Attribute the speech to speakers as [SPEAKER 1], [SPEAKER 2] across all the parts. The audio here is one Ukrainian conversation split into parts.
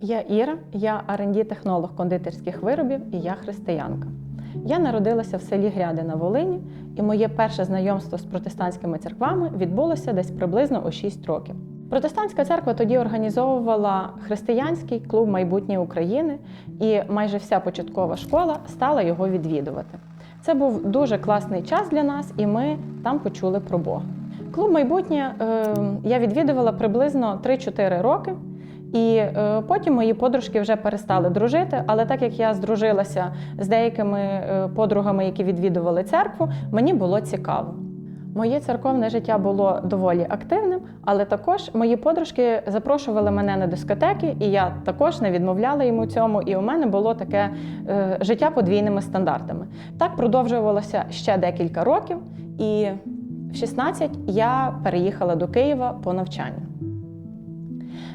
[SPEAKER 1] Я Іра, я rd технолог кондитерських виробів і я християнка. Я народилася в селі Гряди на Волині, і моє перше знайомство з протестантськими церквами відбулося десь приблизно у 6 років. Протестантська церква тоді організовувала християнський клуб майбутнє України, і майже вся початкова школа стала його відвідувати. Це був дуже класний час для нас, і ми там почули про Бога. Клуб майбутнє е, я відвідувала приблизно 3-4 роки. І е, потім мої подружки вже перестали дружити. Але так як я здружилася з деякими е, подругами, які відвідували церкву, мені було цікаво. Моє церковне життя було доволі активним, але також мої подружки запрошували мене на дискотеки, і я також не відмовляла йому цьому. І у мене було таке е, життя подвійними стандартами. Так продовжувалося ще декілька років, і в 16 я переїхала до Києва по навчанню.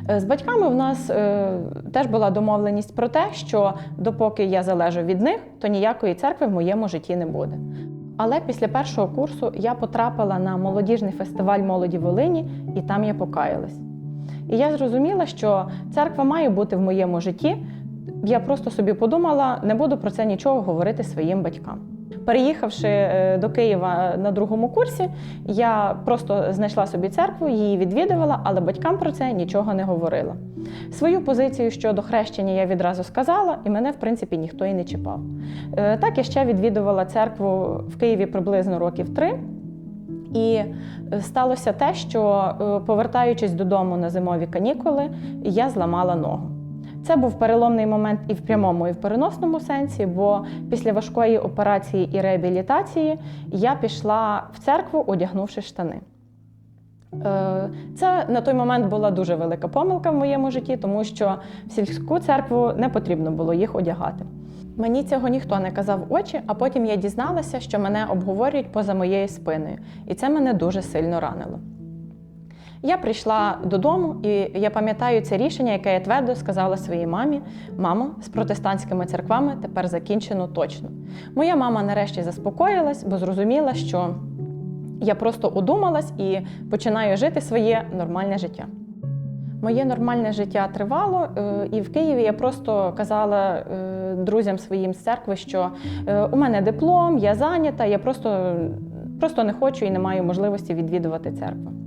[SPEAKER 1] Е, З батьками в нас е, теж була домовленість про те, що допоки я залежу від них, то ніякої церкви в моєму житті не буде. Але після першого курсу я потрапила на молодіжний фестиваль молоді Волині, і там я покаялась. І я зрозуміла, що церква має бути в моєму житті. Я просто собі подумала, не буду про це нічого говорити своїм батькам. Переїхавши е, до Києва на другому курсі, я просто знайшла собі церкву, її відвідувала, але батькам про це нічого не говорила. Свою позицію щодо хрещення я відразу сказала, і мене, в принципі, ніхто і не чіпав. Е, Так я ще відвідувала церкву в Києві приблизно років три. І е, сталося те, що повертаючись додому на зимові канікули, я зламала ногу. Це був переломний момент і в прямому, і в переносному сенсі, бо після важкої операції і реабілітації я пішла в церкву, одягнувши штани. Е, Це на той момент була дуже велика помилка в моєму житті, тому що в сільську церкву не потрібно було їх одягати. Мені цього ніхто не казав очі, а потім я дізналася, що мене обговорюють поза моєю спиною, і це мене дуже сильно ранило. Я прийшла додому, і я пам'ятаю це рішення, яке я твердо сказала своїй мамі: мамо, з протестантськими церквами тепер закінчено точно. Моя мама нарешті заспокоїлась, бо зрозуміла, що я просто одумалась і починаю жити своє нормальне життя. Моє нормальне життя тривало, е, і в Києві я просто казала е, друзям своїм з церкви, що е, у мене диплом, я зайнята, я просто, просто не хочу і не маю можливості відвідувати церкву.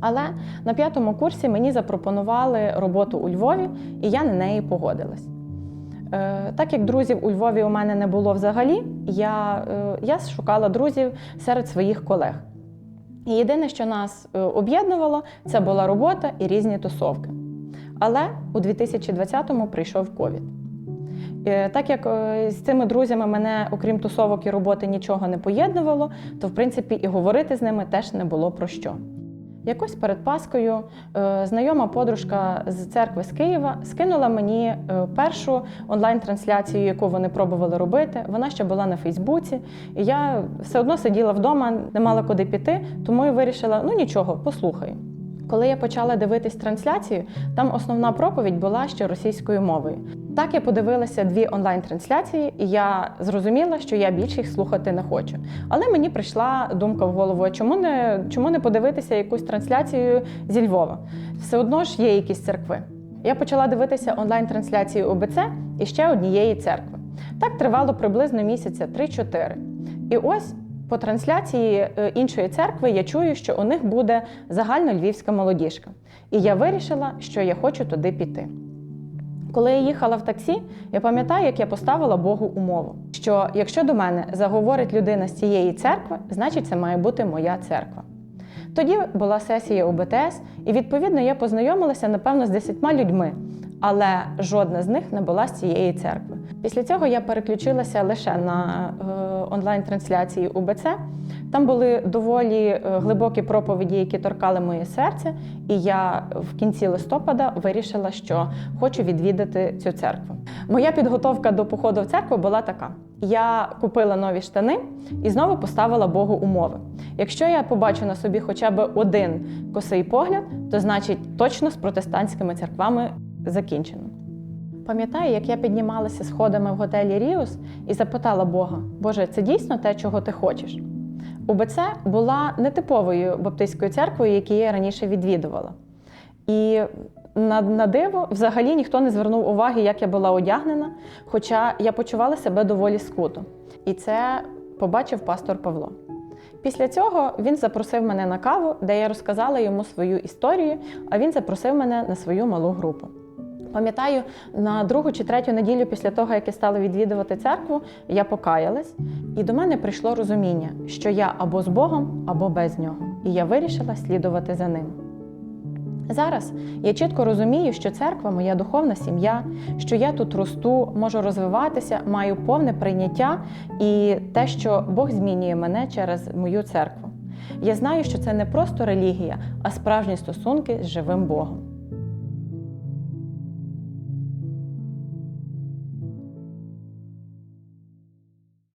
[SPEAKER 1] Але на п'ятому курсі мені запропонували роботу у Львові, і я на неї погодилась. Е, Так як друзів у Львові у мене не було взагалі, я, е, я шукала друзів серед своїх колег. І єдине, що нас е, об'єднувало, це була робота і різні тусовки. Але у 2020-му прийшов ковід. Так як з цими друзями мене, окрім тусовок і роботи, нічого не поєднувало, то в принципі і говорити з ними теж не було про що. Якось перед Паскою е, знайома подружка з церкви з Києва скинула мені е, першу онлайн-трансляцію, яку вони пробували робити. Вона ще була на Фейсбуці, і я все одно сиділа вдома, не мала куди піти, тому я вирішила: ну нічого, послухаю. Коли я почала дивитись трансляцію, там основна проповідь була ще російською мовою. Так я подивилася дві онлайн-трансляції, і я зрозуміла, що я більше їх слухати не хочу. Але мені прийшла думка в голову: чому не, чому не подивитися якусь трансляцію зі Львова? Все одно ж є якісь церкви. Я почала дивитися онлайн-трансляцію ОБЦ і ще однієї церкви. Так тривало приблизно місяця 3-4. І ось по трансляції е, іншої церкви я чую, що у них буде загальнольвівська молодіжка. І я вирішила, що я хочу туди піти. Коли я їхала в таксі, я пам'ятаю, як я поставила Богу умову, що якщо до мене заговорить людина з цієї церкви, значить це має бути моя церква. Тоді була сесія ОБТС, і відповідно я познайомилася, напевно, з десятьма людьми, але жодна з них не була з цієї церкви. Після цього я переключилася лише на е, онлайн-трансляції УБЦ. Там були доволі е, глибокі проповіді, які торкали моє серце, і я в кінці листопада вирішила, що хочу відвідати цю церкву. Моя підготовка до походу в церкву була така: я купила нові штани і знову поставила Богу умови. Якщо я побачу на собі хоча б один косий погляд, то значить точно з протестантськими церквами закінчено. Пам'ятаю, як я піднімалася сходами в готелі Ріус і запитала Бога: Боже, це дійсно те, чого ти хочеш? УБЦ була нетиповою баптистською церквою, яку я раніше відвідувала. І на, на диво взагалі ніхто не звернув уваги, як я була одягнена, хоча я почувала себе доволі скуто. І це побачив пастор Павло. Після цього він запросив мене на каву, де я розказала йому свою історію, а він запросив мене на свою малу групу. Пам'ятаю, на другу чи третю неділю після того, як я стала відвідувати церкву, я покаялась, і до мене прийшло розуміння, що я або з Богом, або без нього. І я вирішила слідувати за ним. Зараз я чітко розумію, що церква моя духовна сім'я, що я тут росту, можу розвиватися, маю повне прийняття і те, що Бог змінює мене через мою церкву. Я знаю, що це не просто релігія, а справжні стосунки з живим Богом.